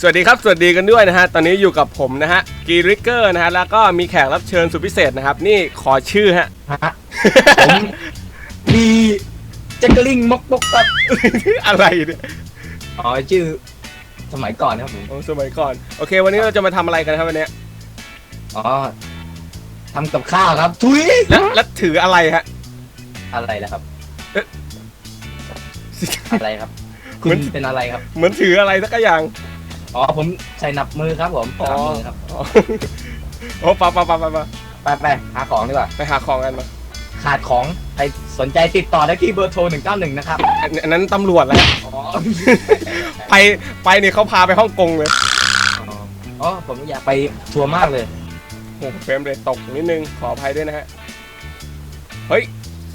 สวัสดีครับ สวัสดีกันด้วยนะฮะ ตอนนี้อยู่กับผมนะฮะ กีริกเกอร์นะฮะ แล้วก็มีแขกรับเชิญสุดพิเศษนะครับ นี่ขอชื่อฮะ ฮะผมมีแจ็คเกอลิงมกมกครับอะไรเนี่ยอ๋อชื่อสมัยก่อนนะครับผม โอ้สมัยก่อน โอเค วันนี้เราจะมาทำอะไรกันครับวันเนี้ยอ๋อทำกับข้าวครับ ทุยแล้วแล้วถืออะไรฮะ อะไรล่ะครับ เอ๊ะ อะไรครับ คุเหมืณอนเป็นอะไรครับ เหมือนถืออะไรสักอย่าง อ๋อผมใส่หนับมือครับผมอ๋อ หนับมือครับอ๋อโอ้ปะปะปะปะปะไปไปหาของดีกว่า ไปหาของกันมาขาดของใครสนใจติดต่อได้ที่เบอร์โทร 191 นะครับ อันอันนั้นตำรวจแล้วอ๋อ ไปไปเนี่ยเขาพาไปฮ่องกงเลยอ๋อ ผมอยากไปทัวร์มากเลย โอ้โหเฟรมเลยตกนิดนึงขออภัยด้วยนะฮะเฮ้ย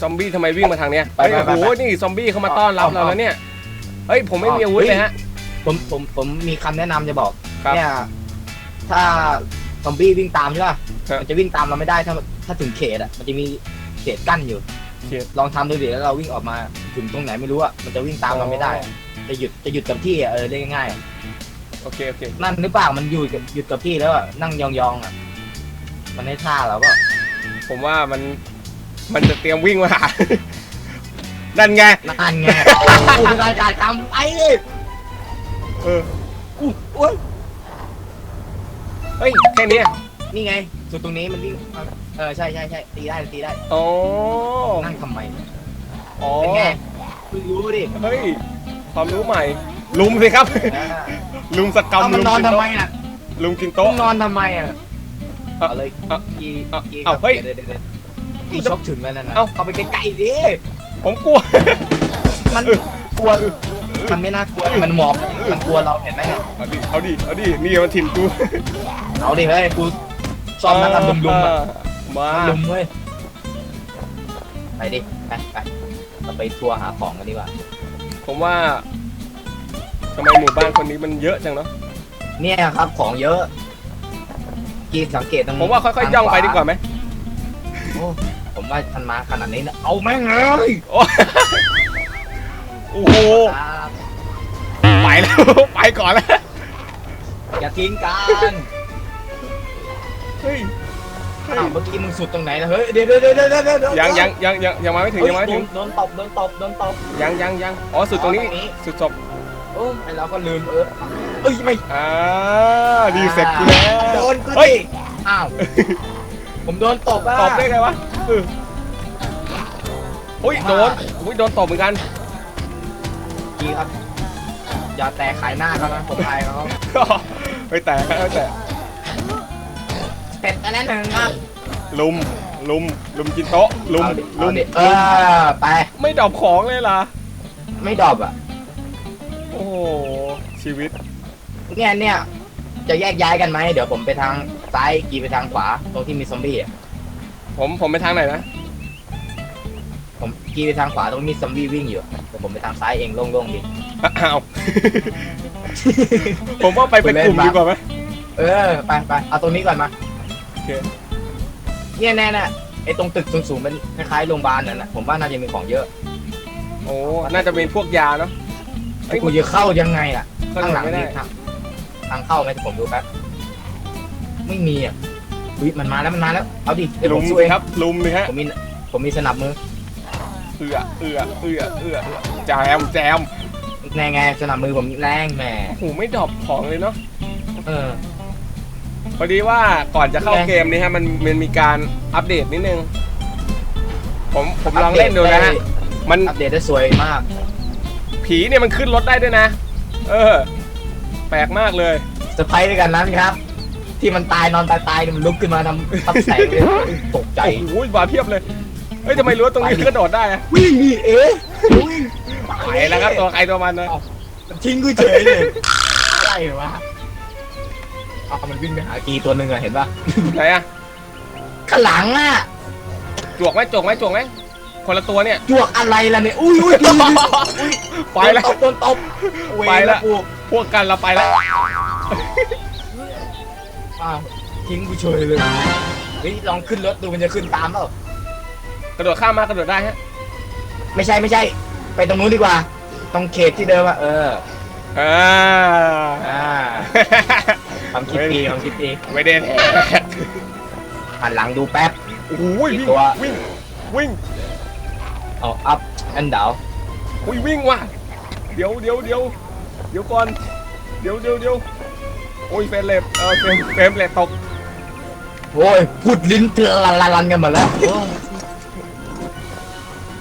ซอมบี้ทำไมวิ่งมาทางเนี้ยไปเฮ้ยไปโอ้ไปโหไปนี่ซอมบี้เขามาต้อนรับเอาเราเอาแล้วเนี่ยเฮ้ยผมไม่มีอาวุธเฮ้ยเลยฮะ ผมผมผมมีคำแนะนำจะบอกครับเนี่ยถ้าซอมบี้วิ่งตามใช่ป่ะครับ มันจะวิ่งตามเราไม่ได้ถ้าถ้าถึงเขตอะมันจะมีเขตกั้นอยู่ เขตลองทำดูดิแล้วเราวิ่งออกมาถึงตรงไหนไม่รู้อะมันจะวิ่งตามเราไม่ได้อะจะหยุดจะหยุดกับที่อะเออเรียกง่ายๆอะโอเค โอเคนั่นหรือเปล่ามันอยู่กับหยุดกับที่แล้วอะนั่งยองๆอะมันให้ท่าเราเปล่าผมว่ามัน มันจะเตรียมวิ่งมาหา นั่นไง นั่นไงกูเป็นการการทำไปเลย เอออู้อุ้ยเฮ้ยแค่เนี้ยนี่ไง สุดตรงนี้มันวิ่งเออใช่ใช่ใช่ตีได้ตีได้อ๋อนั่งทำไมอ๋อเป็นไงเพิ่งรู้ดิเฮ้ยความรู้ใหม่ ลุมสิครับ ลุมสกรรมเอามันลุมนอนกินทำไมโต๊ะน่ะลุมกินต้อโต๊ะ งนอนทำไมอะเอาเอาเลยเอากีเอากีเอาเฮ้ยดี๋วดี๋วดี๋วกีชกถึงแล้วนั่นนะเอาเข้าไปใกล้ๆดิผมกลัว มันกลัว มันไม่น่ากลัวมันหมอบมันกลัวเราเห็นไหมเนี่ยเอาดิเอาดิเอาดินี่มันถิ่นกูเอาดิเฮ้ยกูซ้อมนักการลุมลุมๆอะมาลุมเว้ยไปดิไปไปเราไปทัวร์หาของกันดีกว่า ผมว่าทำไมหมู่บ้านคนนี้มันเยอะจังเนาะเนี่ยครับของเยอะกีสังเกตตรงผมว่าค่อยๆย่องไปดีกว่าไหมโอ้ผมว่าทันมาขนาดนี้นะเอาแม่งเลยโอ้โอ้โห ครับ ไปแล้ว ไปก่อนแล้ว อย่าทิ้งกันเฮ้ยเฮ้ยอ้าวเมื่อกี้มึงสุดตรงไหนนะเฮ้ยเดี๋ยวเดี๋ยวเดี๋ยวเดี๋ยวเดี๋ยวยังยังยังยังยังมาไม่ถึงเฮ้ยยังมาไม่ถึงโดนตบโดนตบโดนตบยังยังยังอ๋อสุดตรงนี้อ๋อตรงนี้สุดศพโอ้ไอเราก็ลืมเออเอ้ยไม่อ่าดีเสร็จกูแล้วโดนกูเฮ้ยดิอ้าวผมโดนตบอะตอบได้ไงวะเออโอ้ยโดนโอ้ยโดนตบเหมือนกันดีครับ อย่าแตะขายหน้าเขานะผมอายเขาเฮ้ยแต่เฮ้ยแต่เป็ดอันนั้นหนึ่งครับลุมลุมลุมกินโต๊ะลุมเอาดิลุเอามดิเออไป ไม่ดรอปของเลยล่ะ ไม่ดรอบอะ โอ้โหชีวิตเนี่ยเนี่ยจะแยกย้ายกันไหมเดี๋ยวผมไปทางซ้ายกีไปทางขวา ตรงที่มีซอมบี้อะผมผมไปทางไหนนะผมกีไปทางขวาตรงมีซอมบี้วิ่งอยู่เดี๋ยวผมไปทางซ้ายเองโล่งๆดี อ้าว ผมว่าไปเป็นกลุ่มดีกว่าไหมเออไปไปเอาตรงนี้ก่อนมาโอเคเนี่ยแน่น่ะไอ้ตรงตึกสูงๆเป็นคล้ายๆโรงพยาบาลนั่นน่ะผมว่าน่าจะมีของเยอะโอ้น่าจะเป็นพวกยาเนาะไอ้กูจะเข้ายังไงอะเข้าข้างหลังไม่ได้นี่ทางทางเข้าไหมผมดูแป๊บไม่มีอะอุ๊ยมันมาแล้วมันมาแล้วเอาดิเดี๋ยวผลุมมสู้สิเองครับลุมเลยฮะผมมีผมมีสนับมือเอือเอือเอือเอือแจมแจม แน่ไงสนับมือผมแรงแหม่โอ้โหไม่ดรอปของเลยเนาะเออ พอดีว่าก่อนจะเข้าไงเกมนี้ฮะมันมันมีการอัปเดตนิดนึง ผมผมลองเล่นดูนะฮะมันอัปเดตได้สวยมาก ผีเนี่ยมันขึ้นรถได้ด้วยนะ เออ แปลกมากเลยเซอร์ไพรส์ด้วยกันนั้นครับ ที่มันตายนอนตายตายเนี่ยมันลุกขึ้นมาทำทับแสงเลยตกใจโอ้โหมาเพียบเลยเฮ้ยทำไมรู้ว่าตรงนี้กระโดดได้อะวิ่งดิเอ๊ะวิ่ง ไปแล้วครับตัวใครตัวมันนะทิ้งกูเฉยเลยอะไรวะเอามันวิ่งไปหากีตัวหนึ่งอะเห็นปะไหนอะข้างหลังอะจวกไหมจวกไหมจวกไหมคนละตัวเนี่ยจวกอะไรล่ะเนี่ยอุ้ยอุ้ยกีไปแล้วโดนตบโดนตบเวรไปแล้วกูพวกกันเราไปแล้วอ้าวทิ้งกูเฉยเลยเฮ้ยลองขึ้นรถดูมันจะขึ้นตามเปล่ากระโดดข้ามมากระโดดได้ฮะ ไม่ใช่ไม่ใช่ ไปตรงนู้นดีกว่า ตรงเขตที่เดิมอะเออ อ่าอ่าความคิดดีความคิดดีไม่ได้แท็กหันหลังดูแป๊บ โอ้โหวิ่งตัว วิ่งวิ่งเอาอัพอันดาวอุ้ยวิ่งว่ะเดี๋ยวเดี๋ยวเดี๋ยวเดี๋ยวก่อนเดี๋ยวเดี๋ยวเดี๋ยวโอ้ยเฟรมเลฟเออเฟรมเฟรมเลฟตกโอ้ยพูดลิ้นเตือนลันลันกันหมดแล้ว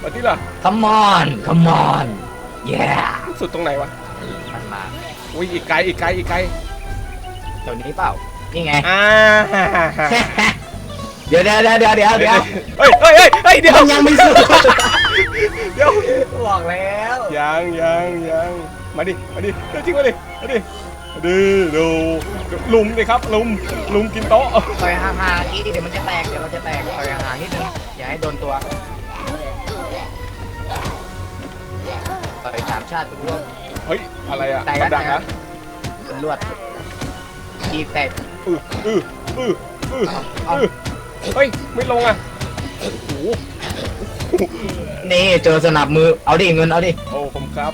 มาที่ล่ะ come on come on yeah สุดตรงไหนวะมันมาอุ้ยอีกไกลอีกไกลอีกไกลแถวนี้เปล่า นี่ไง อ่าเดี๋ยวเดี๋ยวเดี๋ยวเดี๋ยวเดี๋ยวเดี๋ยวเฮ้ยเฮ้ยเฮ้ยเฮ้ยเดี๋ยวมันยังไม่สุดเดี๋ยวบอกแล้วยังยังยังมาดิมาดิเดี๋ยวจริงมาดิมาดิมาดิดูลุมดิครับลุมลุมกินโต๊ะต่อยห่างๆอีกเดี๋ยวมันจะแตกเดี๋ยวเราจะแตกต่อยห่างๆนิดนึงอย่าให้โดนตัว ต่อยสามชาติตัวเฮ้ย อะไรอะแตกกับแล้วดักนะเป็นลวดทีแตกอืออืออืออือเอาอือเฮ้ย ไม่ลงอะโอ้โหนี่เจอสนับมือเอาดิเงินเอาดิโอ้ผมครับ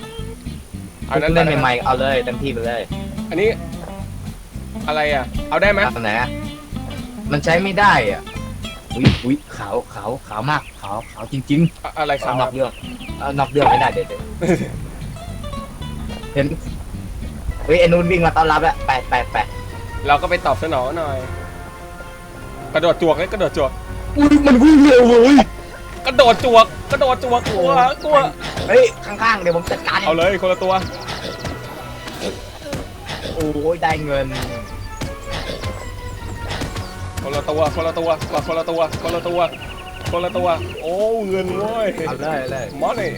เล่นใหม่ๆเอาเลยเต็มที่ไปเลยอันนี้ อะไรอะเอาได้ไหมเอาไหนอะมันใช้ไม่ได้อะอุ้ยอุ้ยขาวขาวขาวมากขาวขาวจริงอะอะไรๆขาวนอกเรื่องเอานอกเรื่องไม่ได้เด็ด เห็นเฮ้ยไอ้นุ่นวิ่งมาต้อนรับแล้วไปไปไปเราก็ไปตอบสนองหน่อย กระโดดจวกเลยกระโดดจวกอุ้ยมันวิ่งเร็วเว้ยกระโดดจวก กระโดดจวกกลัวกลัวเฮ้ยข้างๆเดี๋ยวผมจัดการเอเอางเลยคนละตัว โอ้ยได้เงินคนละตัวคนละตัวคนละตัวคนละตัวคนละตัว โอ้เงินเว้ยเอาเลยเลยมอนี่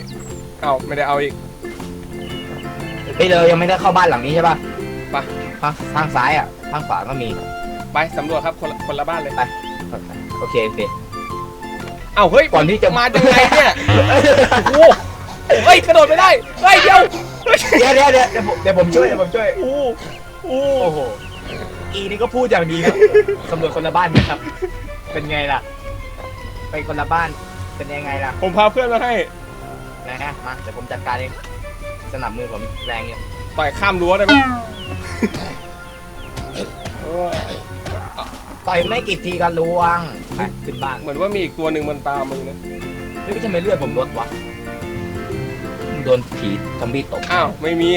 เอาไม่ได้เอาอีกเฮ้ยเรายังไม่ได้เข้าบ้านหลังนี้ใช่ป่ะไป ทางทางซ้ายอะทางขวาก็มีไปสำรวจครับคนละคนละบ้านเลย โอเคโอเค เอาเฮ้ยก่อนที่จะ มาจังไงเนี่ยโอ้โหเฮ้ยกระโดดไม่ได้เฮ้ยเดี๋ยวเฮ้ยเดี๋ยวเดี๋ยวเดี๋ยวเดี๋ยวผมเดี๋ยวผมช่วยเดี๋ยวผมช่วย โอ้โหโอ้โหอีนี่ก็พูดอย่างดีครับตำรวจคนละบ้านนะครับ เป็นไงล่ะ ไปคนละบ้าน เป็นยังไงล่ะผมพาเพื่อนมาให้ นะฮะมาเดี๋ยวผมจัดการเอง สนับมือผมแรงอยู่ต่อยข้ามรั้วได้ไหมโอ้ยต่อยไม่กี่ทีก็ลวงไปขึ้นบ้านเหมือนว่ามีอีกตัวหนึ่งมันตามมึงนะเฮ้ยทำไมเลือดผมลดวะโดนผีซอมบี้ตบอ้าวไม่มี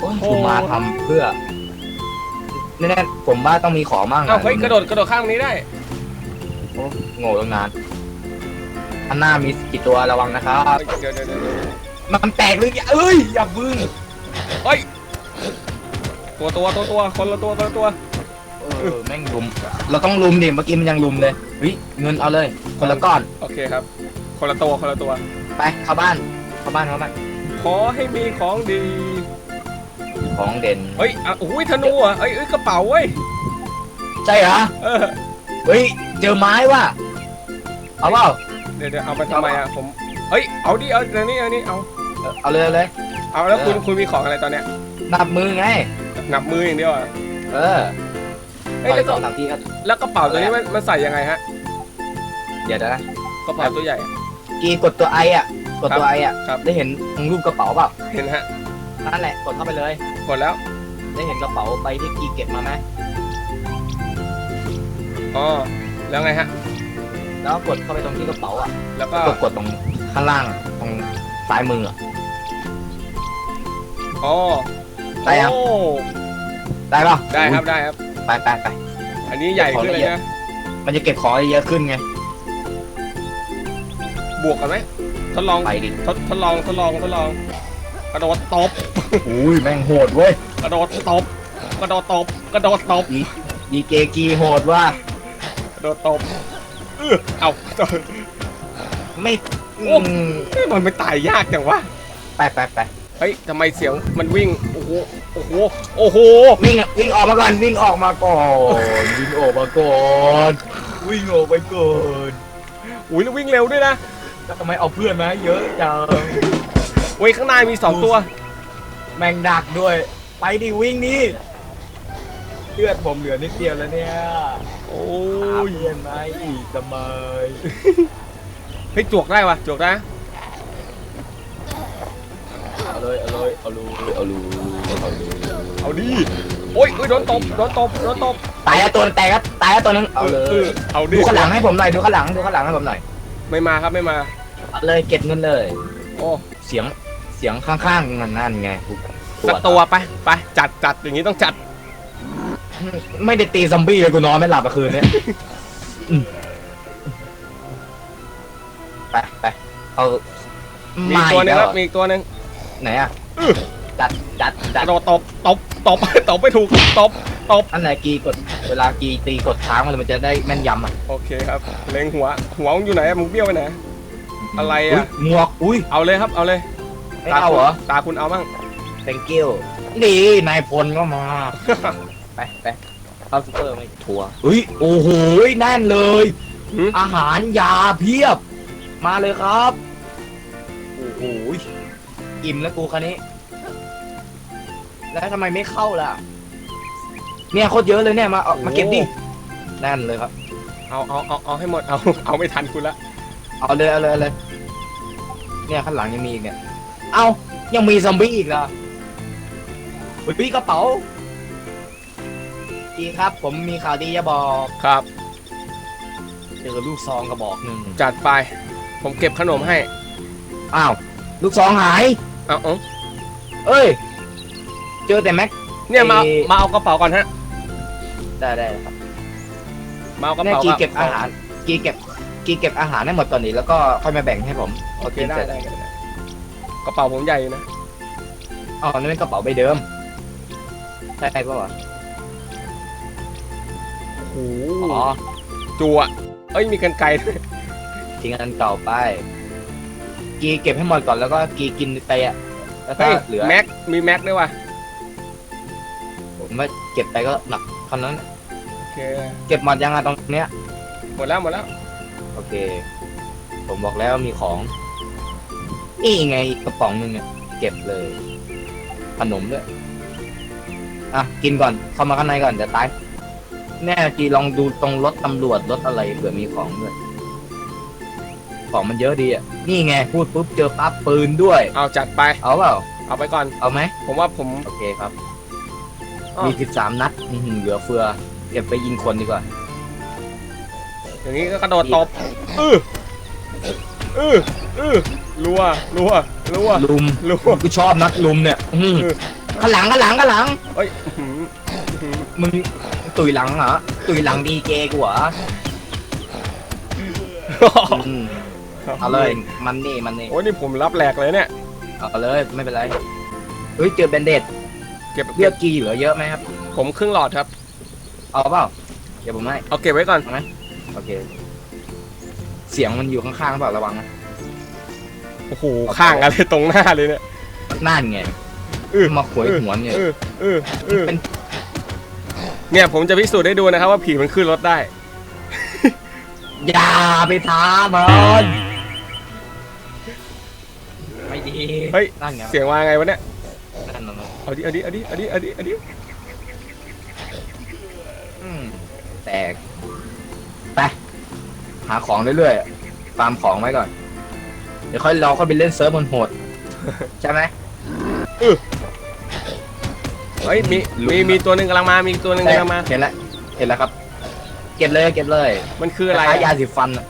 โอ้ยผมมาทำเพื่อแน่ๆผมว่าต้องมีของมั่งอ้าวเฮ้ยกระโดดกระโดดข้างนี้ได้โอ้โง่ตั้งนานอันหน้ามีกี่ตัวระวังนะครับ เดี๋ยวเดี๋ยวเดี๋ยว มันแตกหรือยังเอ้ยอย่าบึ้งเฮ้ยตัวตัวตัวตัวคนละตัวคนละตัวเออแม่งลุม เราต้องลุมดิเมื่อกี้มันยังลุมเลยเฮ้ยเงินเอาเลย คนละก้อน โอเคครับ คนละตัวคนละตัว ไปเข้าบ้านเข้าบ้านเข้าบ้านขอให้มีของดี ของเด่นเฮ้ยอะโอ้ยธนูอะเอ้ยเอ้ยกระเป๋าเว้ยใช่เหรอเออเฮ้ยเจอไม้ว่ะเอาเปล่าเดี๋ยวเดี๋ยวเอาไปทำไมอะผมเฮ้ยเอาดิเอาเดี๋ยวนี้เอานี่เอา เออเอาเลยเอาเลย เอาแล้วคุณเออคุณมีของอะไรตอนเนี้ยนับมือไง นับมืออย่างเดียวอะเออเฮ้ยต่อแล้ยวก็สองสามทีก็แล้วกระเป๋าตัวนี้มันมันใส่ยังไงฮะเดี๋ยวนะกระเป๋าตัวใหญ่อะ กีกดตัวไออะ กดตัวไออะ ครับ ได้เห็นตรงรูปกระเป๋าเปล่าเห็นฮะนั่นแหละ กดเข้าไปเลย กดแล้วได้เห็นกระเป๋าใบที่กีเก็บมาไหมอ๋อแล้วไงฮะ แล้วกดเข้าไปตรงที่กระเป๋าอะแล้วก็กดกดตรงข้างล่างตรงซ้ายมืออะ อ๋อได้ยังโอ้ได้ป่ะได้ครับอุ๊ยได้ครับ ไปไปไปอันนี้ใหญ่ขึ้นเลยนะมันจะเก็บของได้เยอะขึ้นไง บวกกันไหมทดลองไปดิ ทดทดลองทดลองทดลอง กระโดดตบอุ้ยแม่งโหดเว้ย กระโดดตบกระโดดตบกระโดดตบดีเกกีโหดว่ะกระโดดตบเออเอาไม่โอ้อืมเฮ้ยมันไม่ตายยากจังวะ ไปไปไป เฮ้ยทำไมเสียงมันวิ่ง โอ้โห โอ้โห โอ้โห วิ่งอะวิ่งออกมาก่อนวิ่งออกมาก่อนวิ่งออกมาก่อนวิ่งออกไปก่อนอุ้ยแล้ววิ่งเร็วด้วยนะแล้วทำไมเอาเพื่อนมาเยอะจังโอ้ยข้างหน้ามีสองตัว แมงดักด้วย ไปดิวิ่งนี่เลือดผมเหลือนิดเดียวแล้วเนี่ยโอ้หายเพื่อนมาอีกทำไมเฮ้ยจวกได้วะจวกได้ เอาเลยเอาเลยเอาเลยเอาเลยเอาเลยเอาดิโอ้ยโอ้ยโดนตบโดนตบโดนตบตายแล้วตัวแตกแล้วตายแล้วตัวนึงเอาเลเออยเอาดิดูข้างหลังให้ผมหน่อยดูข้างหลังดูข้างหลังให้ผมหน่อยไม่มาครับไม่มา เอาเลยเก็บเงินเลย โอ้เสียงเสียงข้างๆนั่นนั่นไงกูสักตัวไปไปจัดจัดอย่างนี้ต้องจัดไม่ได้ตีซอมบี้เลยกูนอนไม่หลับเมื่อคืนเนี้ยอืมไปไปเอามีอีกตัวหนึงครับมีมีอีกตัวหนึง ไหนอะอื้อจัดจัดกจัดระโดดตบตบตบ ตบไม่ถูกตบตบ อันไหนกีกดเวลากีตีกดค้างมันมันจะได้แม่นยำอะโอเคครับเล็งหัว หัวมึงอยู่ไหนอะมึงเบี้ยวไปไหนอะไรอุ๊ยอะหมวกอุ้ยเอาเลยครับเอาเลยไม่เอาเหรอ ตาคุณเอาบ้าง thank you ดีนายพลก็มา ไปไปเข้าซูเปอร์ไม่ทัวร์อุ้ยโอ้โหแน่นเลย หืม อาหารยาเพียบ มาเลยครับ โอ้โห อิ่มแล้วกูคันนี้ แล้วทำไมไม่เข้าล่ะ เนี่ยโคตรเยอะเลยเนี่ยมาเอามาเก็บดิแน่นเลยครับ เอาเอาเอาเอาให้หมดเอาเอาไม่ทันคุณละเอาเลยเอาเลยเอาเลย เนี่ยข้างหลังยังมีอีกเนี่ย เอายังมีซอมบี้อีกเหรออุ้ยพี่กระเป๋าดีครับ ผมมีข่าวดีจะบอกครับ เจอลูกซองกระบอกหนึ่งจัดไป ผมเก็บขนมให้ อ้าว ลูกซองหาย เอาเอาเอ้ย เจอแต่แม็ก เนี่ยมา เอ่อ มาเอากระเป๋าก่อนฮะ ได้ได้ครับมาเอากระเนี่ยเป๋ากีเก็บอาหาร กีเก็บ กีเก็บอาหารให้หมดก่อนนี้แล้วก็ค่อยมาแบ่งให้ผมโอเคกินได้สร็จได้ได้ได้กระเป๋าผมใหญ่อยู่นะ อ๋อนี่เป็นกระเป๋าใบเดิมใช่ปะวะโอ้โหอ๋อจัวเอ้ยมีกันไกลด้วยทิ้งอันเก่าไป กีเก็บให้หมดก่อนแล้วก็กีกินไปอะแล้วถ้าเฮ้ยเหลือแม็กมีแม็กด้วยว่ะผมว่าเก็บไปก็หนักคำนั้น โอเคเก็บหมดยังอะตรงเนี้ย หมดแล้วหมดแล้วโอเค ผมบอกแล้วมีของ นี่ไงกระป๋องหนึงเนี่ยเก็บเลย ขนมด้วย อะ กินก่อน เข้ามาข้างในก่อนเดี๋ยวตาย แน่จีลองดูตรงรถตำรวจรถอะไรเผื่อมีของด้วย ของมันเยอะดีอะ นี่ไงพูดปุ๊บเจอปั๊บปืนด้วย เอาจัดไป เอาเปล่า เอาไปก่อน เอาไหม ผมว่าผม โอเคครับ อ้อมีสิบสามนัดอื้อหือเหลือเฟือ เก็บไปยิงคนดีกว่า อย่างนี้ก็กระโดดตบอื้ออื้ออื้อรัวรัวรัวลุมรัว กูชอบนัดลุมเนี่ยอื้อหือเออ ข้างหลังข้างหลังข้างหลัง เอ้ยอื้อหืออื้อหือมึงตุยหลังเหรอตุยหลังดีเจกูเหรออืม เอาเลยมันนี่มันนี่โอ้ยนี่ผมรับแหลกเลยเนี่ย เอาเลยไม่เป็นไรเฮ้ยเจอแบนเดดเก็บเลืเก็อบดกีเหลือเยอะไหมครับ ผมครึ่งหลอดครับ เอาเปล่าเดี๋ยวผมให้เอาเก็บไว้ก่อน โอเค เสียงมันอยู่ข้างๆเปล่าระวังนะโอ้โห ข้างอะไรตรงหน้าเลยเนี่ย นั่นไงเออมาขวยหัวเนี่ยเออเออเออเป็นเนี่ยผมจะพิสูจน์ให้ดูนะครับว่าผีมันขึ้นรถได้ อย่าไปท้ามันไม่ดี เฮ้ย นั่นไงเสียงว่าไงวะเนี่ย นั่นนั่นนั่นเอาดิเอาดิเอาดิเอาดิเอาดิเอาดิอืมแตก ไป หาของเรื่อยๆฟาร์มของไว้ก่อน เดี๋ยวค่อยรอค่อยไปเล่นเซิร์ฟบนโหด ใช่ไหม เฮ้ย มี มี มีตัวหนึ่งกำลังมา มีตัวหนึ่งกำลังมา เห็นแล้ว เห็นแล้วครับ เก็บเลย เก็บเลยมันคืออะไรคล้ายๆยาสีฟันอะ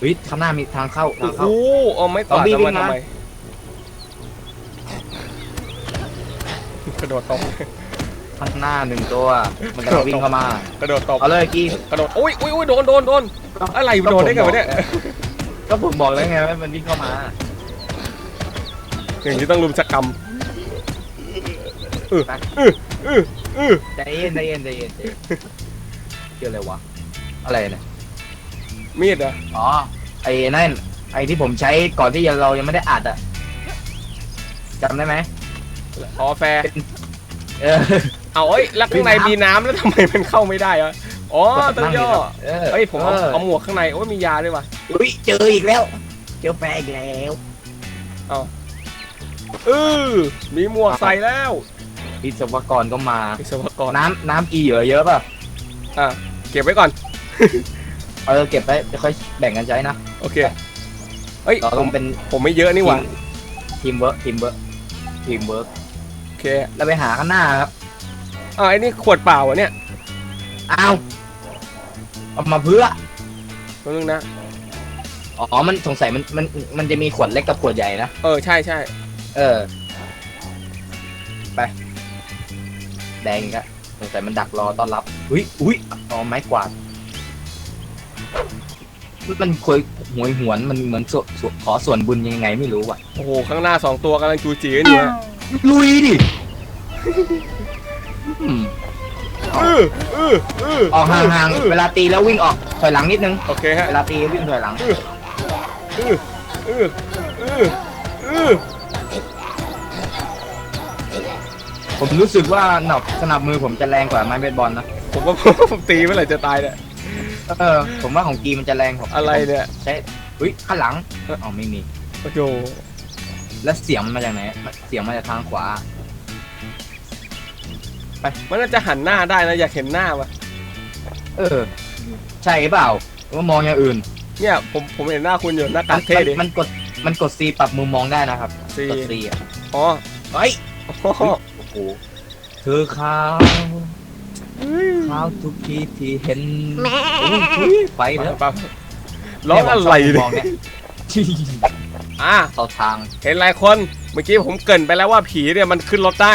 เฮ้ยข้างหน้ามีทางเข้าทางโอ้เข้าโหเอาไม่ต่อซอมบี้ทำวิ่ไมงมา ทำไมกระโดดตบข้างหน้าหนึ่งตัว มันกำลังวิ่งเข้ามา กระโดดตบเอาเลยกี้กระโดดโอ้ยโอ้ยโอ้ยโดนโดนโดนอะไรโดนได้ไงวะเนี่ยก็ผมบอกแล้วไงว่ามันวิ่งเข้ามา อย่างนี้ต้องรุมสกรรมเออไปเออเออเออใจเย็นใจเย็นใจเย็นใจเย็นเกี่ยวอะไรวะ อะไรเนี่ย มีดเหรออ๋อ ไอ้นั่น ไอ้ที่ผมใช้ก่อนที่เรายังไม่ได้อัดอะจำได้ไหมอ๋อแฟร์เออ เอาเอ้ยแล้วข้างในมีน้ำแล้วทำไมมันเข้าไม่ได้อะอ๋อต้องย่อเออเฮ้ยผมเอาอเอาหมวกข้างในโอ้ยมียาด้วยว่ะอุ้ยเจออีกแล้ว เจอแฟร์อีกแล้ว เออมีหมวกใส่แล้ววิศวกรก็มา วิศวกรน้ำน้ำกีเหลือเยอะป่ะ อะเก็บไว้ก่อน เออเก็บไปเดี๋ยวค่อยแบ่งกันใช้นะ โอเคเอ้ยเราผต้อมงเป็นผมไม่เยอะนี่หว่าทีมเวิร์กทีมเวิร์กทีมเวิร์กโอเคเราไปหาข้างหน้าครับ อ่าไอ้นี่ขวดเปล่าอะเนี่ยอ้าวเอามาเพื่อตัวนึงนะ อ๋อ มันสงสัยมันมันมันจะมีขวดเล็กกับขวดใหญ่นะ เออใช่ใช่เออ ไป แดงอีก็สงสัยมันดักรอต้อนรับ อุ้ยอุ้ยอ๋อไม้กวาด มันคอยหวยหวนมันเหมือนสวสวขอส่วนบุญยังไงไม่รู้ว่ะ โอ้โห ข้างหน้าสองตัวกำลังจูจีกันอยู่นะลุยดิอืมเออเออเออออกห่างเอๆอเวลาตีแล้ววิ่งออกถอยหลังนิดนึง โอเคฮะ เวลาตีวิ่งถอยหลัง เออเออเออเออเออผมรู้สึกว่าหนอบสนับมือผมจะแรงกว่าไม้เบสบอลนะ ผมว่าผมตีเมื่อไหร่จะตายเนี่ย เออ ผมว่าของกีมันจะแรงกว่าอะไรเนี่ยใช่อุ้ยข้างหลังอ๋อไม่มี โอ้โหแล้วเสียงมันมาจากไหนเสียงมาจากทางขวามันน่าจะหันหน้าได้นะอยากเห็นหน้าว่ะเออ ใช่หรือเปล่าหรือว่ามองอย่างอื่น เนี่ยผมผมเห็นหน้าคุณอยู่หน้ามัตานเท่ดิมันกดมันกดซีปรับมุมมองได้นะครับซีกดซีอะอ๋อเฮ้ยโอ้โหโอ้โหเธอขาว ขาวทุกทีที่เห็นโอ้ยไปแล้วปั๊บร้องอะไรเนี่เนี่ยมองเนี่ย อะเข้าทางเห็นหลายคน เมื่อกี้ผมเกรินไปแล้วว่าผีเนี่ยมันขึ้นรถได้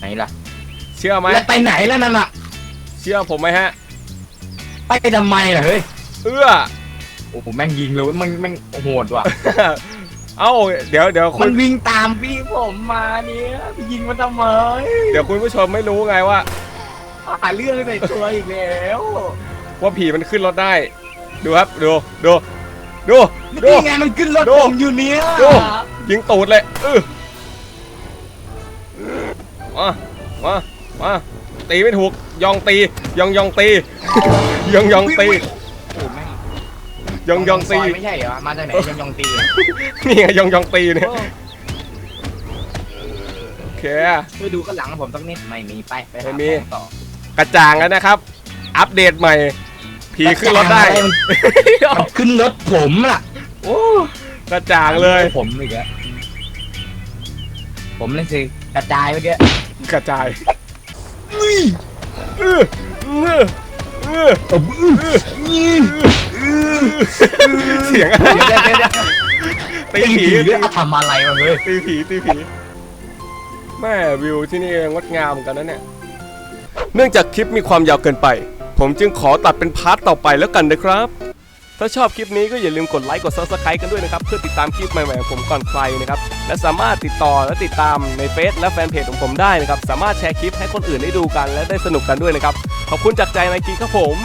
ไหนล่ะเชื่อไหมแล้วไปไหนแล้วนั่นอะ เชื่อผมไหมฮะ ไปทำไมล่ะเฮ้ย เอื้อ โอ้โหแม่งยิงเลยมันแม่งโหดว่ะ เอ้าเดี๋ยวเดี๋ยวคุมัณนวิ่งตามพี่ผมมาเนี่ยพี่ยิงมันทำไม เดี๋ยวคุณผู้ชมไม่รู้ไงว่า หาเรื่องใส่ตัวอีกแล้วว่าผีมันขึ้นรถได้ ดูครับ ดู ดู ดู ดู นี่ไงมันขึ้นรถดู ผมอยู่เนี่ยดู ยิงตูดเลยเออมา มา มา ตีไม่ถูก ยองตี ยองยองตี ยองยองตี โอ้แม่งยองยองตีซไม่ใช่เหรอ มาจากไหนยองยองตีอะนี่ไงยองยองตีเนี่ย โอเค ช่วยดูข้างหลังผมสักนิด ไม่มีไปไปหาไม่มี ของต่อ กระจ่างแล้วนะครับ อัปเดตใหม่ ผีขึ้นรถได้มันมันขึ้นรถผมล่ะโอ้กระจ่างเลย ผมอีกแล้วผมเลยสิกระจายเมื่อกี้กระจายเออเออเออเสียงอะไรเดี๋ยวเดี๋ยวเดี๋ยวตีตีผีผีด้วยเอาทำอะไรมาเฮ้ย ตีผีตีผีแม่วิวที่นี่งดงามเหมือนกันนะเนี่ย เนื่องจากคลิปมีความยาวเกินไป ผมจึงขอตัดเป็นพาร์ทต่อไปแล้วกันนะครับ ถ้าชอบคลิปนี้ก็อย่าลืมกดไลค์กด subscribe กันด้วยนะครับ เพื่อติดตามคลิปใหม่ๆของผมก่อนใครนะครับ และสามารถติดต่อและติดตามในเฟซและแฟนเพจของผมได้นะครับ สามารถแชร์คลิปให้คนอื่นได้ดูกัน และได้สนุกกันด้วยนะครับ ขอบคุณจากใจไนกีครับผม